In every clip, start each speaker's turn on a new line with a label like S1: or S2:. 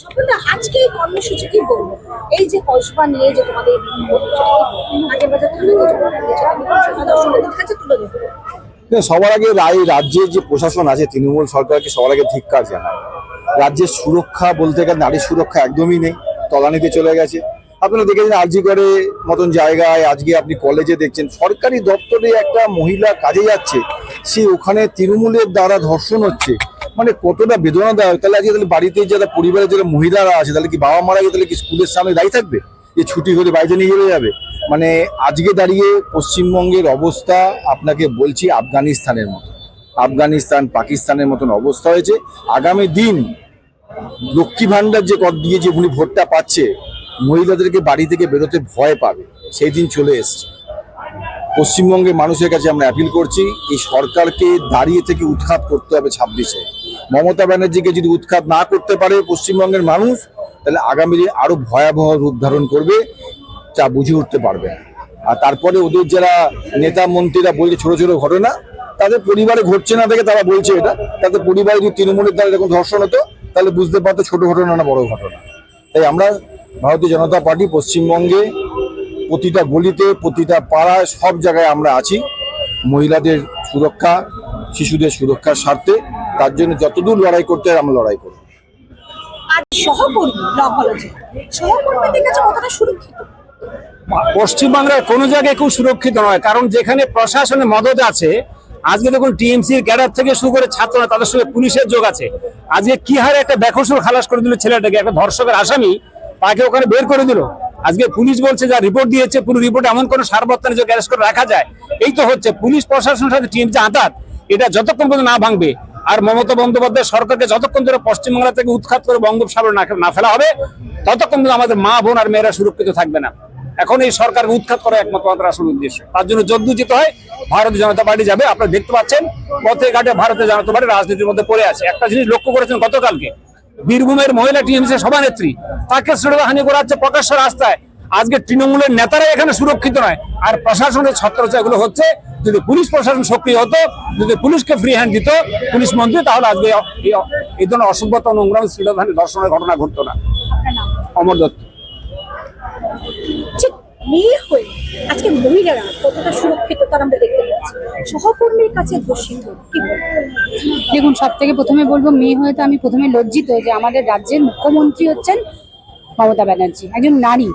S1: স্বপ্নদা আজকে এই কর্মসূচি কি বলব। এই যে কসবা নিয়ে যে তোমাদের বাজার থানা
S2: সবার আগে রায় রাজ্যের যে প্রশাসন আছে তৃণমূল সরকারকে সবার আগে ধিক্কার জানায় রাজ্যের সুরক্ষা বলতে গেলে নারী সুরক্ষা একদমই নেই তলানিতে চলে গেছে। আপনারা দেখেছেন আরজি করে মতন জায়গায়, আজকে আপনি কলেজে দেখছেন, সরকারি দপ্তরে একটা মহিলা কাজে যাচ্ছে, সে ওখানে তৃণমূলের দ্বারা ধর্ষণ হচ্ছে। মানে কতটা বেদনা বেদনাদায়ক। তাহলে আজকে তাহলে বাড়িতে যারা পরিবারের যারা মহিলারা আছে, তাহলে কি বাবা মারা গেলে তাহলে কি স্কুলের সামনে দাঁড়িয়ে থাকবে? যে ছুটি হলে বাড়িতে নিয়ে চলে যাবে। মানে আজকে দাঁড়িয়ে পশ্চিমবঙ্গের অবস্থা আপনাকে বলছি আফগানিস্তানের মতো। আফগানিস্তান, পাকিস্তানের মতন অবস্থা হয়েছে। আগামী দিন লক্ষ্মী ভান্ডার যে কর দিয়ে যে উনি ভোটটা পাচ্ছে মহিলাদেরকে বাড়ি থেকে বেরোতে ভয় পাবে। সেই দিন চলে এসছে। পশ্চিমবঙ্গের মানুষের কাছে আমরা অ্যাপিল করছি, এই সরকারকে দাঁড়িয়ে থেকে উৎখাত করতে হবে ছাব্বিশে। মমতা ব্যানার্জিকে যদি উৎখাত না করতে পারে পশ্চিমবঙ্গের মানুষ, তাহলে আগামী দিনে আরও ভয়াবহ রূপ ধারণ করবে, যা বুঝে উঠতে পারবে না। আর তারপরে ওদের যারা নেতা মন্ত্রীরা বলছে ছোট ছোট ঘটনা, তাদের পরিবারে ঘটছে না দেখে তারা বলছে এটা। তাদের পরিবারে যদি তৃণমূলের দ্বারা এরকম ধর্ষণ হতো, তাহলে বুঝতে পারতো ছোট ঘটনা না বড় ঘটনা। তাই আমরা ভারতীয় জনতা পার্টি পশ্চিমবঙ্গে প্রতিটা গলিতে প্রতিটা পাড়ায় সব জায়গায় আমরা আছি। মহিলাদের সুরক্ষা শিশুদের সুরক্ষার স্বার্থে। তার জন্য যতদূর লড়াই করতে হয় আমরা লড়াই করব।
S3: পশ্চিমবাংলার কোনো জায়গায় খুব সুরক্ষিত নয় কারণ যেখানে প্রশাসনের মদত আছে আজকে দেখুন টিএমসির ক্যাডার থেকে শুরু করে ছাত্ররা তাদের সঙ্গে পুলিশের যোগ আছে। আজকে কি হারে একটা বেকসুর খালাস করে দিল ছেলেটাকে একটা ধর্ষকের আসামি তাকে ওখানে বের করে দিল। আজকে পুলিশ বলছে যা রিপোর্ট দিয়েছে, পুরো রিপোর্ট এমন কোনো সারবত্তানে যে অ্যারেস্ট করে রাখা যায়। এই তো হচ্ছে, পুলিশ প্রশাসনের সাথে টিএমসি আঁতাত এটা যতক্ষণ পর্যন্ত না ভাঙবে, আর মমতা বন্দ্যোপাধ্যায় সরকারকে যতক্ষণ ধরে পশ্চিমবাংলা থেকে উৎখাত করে বঙ্গোপসাগর না ফেলা হবে, ততক্ষণ পর্যন্ত আমাদের মা, বোন আর মেয়েরা সুরক্ষিত থাকবে না। এখন এই সরকার উৎখাত করা একমাত্র আমাদের আসল উদ্দেশ্য। তার জন্য যদ্দু যেতে হয়, ভারতীয় জনতা পার্টি যাবে। আপনারা দেখতে পাচ্ছেন পথে ঘাটে ভারতীয় জনতা পার্টি রাজনীতির মধ্যে পড়ে আছে। একটা জিনিস লক্ষ্য করেছেন গতকালকে বীরভূমের মহিলা টিএমসি সভানেত্রী। তাকে শ্রেণীহানি করা হচ্ছে প্রকাশ্য রাস্তায় আজকে তৃণমূলের নেতারা এখানে সুরক্ষিত নয়। আর প্রশাসনের ছত্রচাগুলো হচ্ছে যদি পুলিশ প্রশাসন সক্রিয় হতো যদি পুলিশকে ফ্রি হ্যান্ড দিত পুলিশ মন্ত্রী তাহলে আজকে এই- ধরনের অসভ্যতা নোংরাম শ্রীলধানী দর্শনের ঘটনা ঘটতো না। অমর দত্ত।
S1: ঠিক মেয়ে হয়ে আজকে মহিলারা কতটা সুরক্ষিত তার আমরা দেখতে পাচ্ছি। সহকর্মীর কাছে দোষিত কি
S4: দেখুন, সব থেকে প্রথমে বলব, মেয়ে হয়ে তো আমি প্রথমে লজ্জিত যে আমাদের রাজ্যের মুখ্যমন্ত্রী হচ্ছেন মমতা ব্যানার্জি, একজন নারী।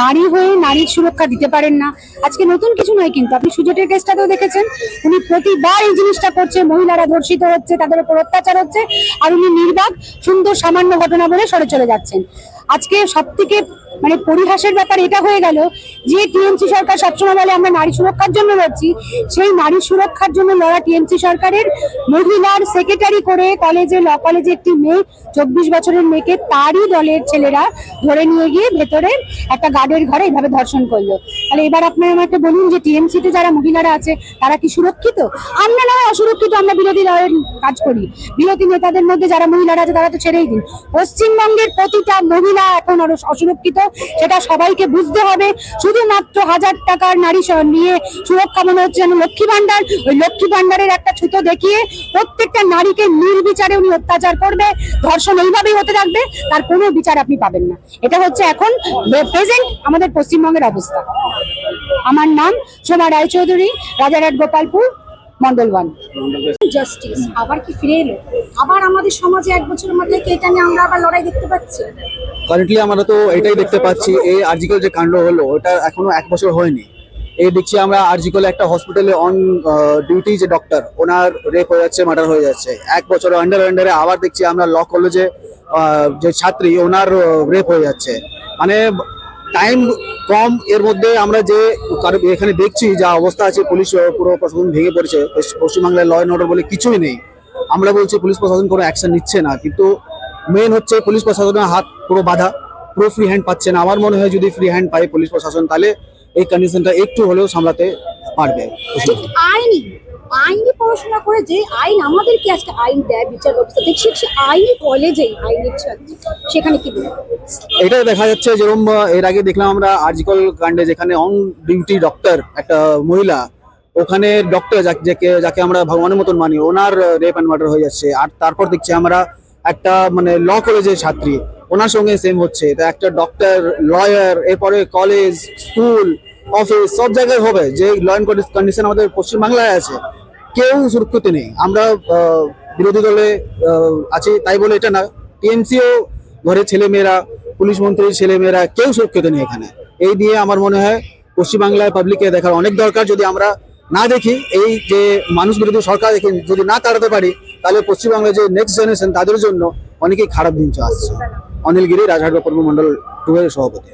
S4: নারী হয়ে নারীর সুরক্ষা দিতে পারেন না। আজকে নতুন কিছু নয় কিন্তু, আপনি সুজেটের কেসটাতেও দেখেছেন। উনি প্রতিবার এই জিনিসটা করছে, মহিলারা ধর্ষিত হচ্ছে, তাদের উপর অত্যাচার হচ্ছে, আর উনি নির্বাক, সুন্দর, সামান্য ঘটনা বলে সরে চলে যাচ্ছেন। আজকে সব থেকে মানে পরিহাসের ব্যাপার এটা হয়ে গেল যে টিএমসি সরকার সবসময় বলে আমরা নারী সুরক্ষার জন্য লড়ছি, সেই নারী সুরক্ষার জন্য লড়া টিএমসি সরকারের মহিলার সেক্রেটারি করে কলেজে ল কলেজে একটি মেয়ে, চব্বিশ বছরের মেয়েকে তারই দলের ছেলেরা ধরে নিয়ে গিয়ে ভেতরে একটা গার্ডের ঘরে এইভাবে ধর্ষণ করল। তাহলে এবার আপনারা আমাকে বলুন যে টিএমসি তে যারা মহিলারা আছে, তারা কি সুরক্ষিত? আমরা না অসুরক্ষিত, আমরা বিরোধী দলের কাজ করি। বিরোধী নেতাদের মধ্যে যারা মহিলারা আছে, তারা তো ছেড়েই দিন। পশ্চিমবঙ্গের প্রতিটা মহিলা এখন অসুরক্ষিত সেটা সবাইকে বুঝতে হবে। শুধুমাত্র হাজার টাকার নারী নিয়ে সুরক্ষা মনে হচ্ছে যেন লক্ষ্মী ভান্ডার ওই লক্ষ্মী ভান্ডারের একটা ছুতো দেখিয়ে প্রত্যেকটা নারীকে নির্বিচারে উনি অত্যাচার করবে। ধর্ষণ এইভাবেই হতে থাকবে তার কোনো বিচার আপনি পাবেন না। এটা হচ্ছে এখন প্রেজেন্ট আমাদের পশ্চিমবঙ্গের অবস্থা। আমার নাম সোমা রায়চৌধুরী রাজারহাট গোপালপুর মন্ডল ওয়ান।
S1: জাস্টিস আবার কি ফিরে এলো? আবার আমাদের সমাজে এক বছরের মধ্যে কি এটা নিয়ে আমরা আবার লড়াই দেখতে পাচ্ছি?
S5: কারেন্টলি আমরা তো এটাই দেখতে পাচ্ছি, এই আর্জিকল যে কাণ্ড হলো, ওটা এখনও এক বছর হয়নি। এই দেখছি আমরা আর্জিকল একটা হসপিটালে অন ডিউটি যে ডক্টর ওনার রেপ হয়ে যাচ্ছে মার্ডার হয়ে যাচ্ছে। এক বছর আন্ডার আন্ডারে আবার দেখছি আমরা ল কলেজে যে ছাত্রী, ওনার রেপ হয়ে যাচ্ছে। মানে টাইম কম, এর মধ্যে আমরা যে এখানে দেখছি যা অবস্থা আছে, পুলিশ, পুরো প্রশাসন ভেঙে পড়েছে পশ্চিম- পশ্চিমবাংলায় ল অ্যান্ড অর্ডার বলে কিছুই নেই। আমরা বলছি পুলিশ প্রশাসন কোনো অ্যাকশন নিচ্ছে না কিন্তু মেন হচ্ছে পুলিশ প্রশাসনের হাত পুরো বাধা পুরো ফ্রি হ্যান্ড পাচ্ছে না। আমার মনে হয় যদি ফ্রি হ্যান্ড পায় পুলিশ প্রশাসন তাহলে এই কন্ডিশনটা একটু হলেও সামলাতে পারবে।
S1: ঠিক আইনি আইনি পড়াশোনা করে যে আইন আমাদেরকে আজকে আইন দেয় বিচার ব্যবস্থা দেখছি সে আইনি কলেজেই আইনের সেখানে কি
S5: এটাই দেখা যাচ্ছে যেরকম এর আগে দেখলাম আমরা আর্জিকল কাণ্ডে যেখানে অন ডিউটি ডক্টর একটা মহিলা ওখানে ডক্টর যাকে যাকে আমরা ভগবানের মতন মানি, ওনার রেপ অ্যান্ড মার্ডার হয়ে যাচ্ছে। আর তারপর দেখছি আমরা একটা মানে ল কলেজের ছাত্রী। ওনার সঙ্গে সেম হচ্ছে। তা একটা ডক্টর লয়ার এরপরে কলেজ স্কুল অফিস সব জায়গায় হবে। যে ল অ্যান্ড কন্ডিশন আমাদের পশ্চিমবাংলায় আছে। কেউ সুরক্ষিত নেই। আমরা বিরোধী দলে আছি তাই বলে এটা না। টিএমসিও ঘরে ছেলেমেয়েরা, পুলিশ মন্ত্রীর ছেলেমেয়েরা কেউ সুরক্ষিত নেই এখানে। এই দিয়ে আমার মনে হয় পশ্চিমবাংলায় পাবলিককে দেখার অনেক দরকার। যদি আমরা না দেখি এই যে মানুষ বিরোধী সরকার দেখে যদি না তাড়াতে পারি, তাহলে পশ্চিমবঙ্গে যে নেক্সট জেনারেশন তাদের জন্য অনেকেই খারাপ দিন চলে আসছে। অনিল গিরি, রাজহাট পূর্ব মন্ডল টুয়ের সভাপতি।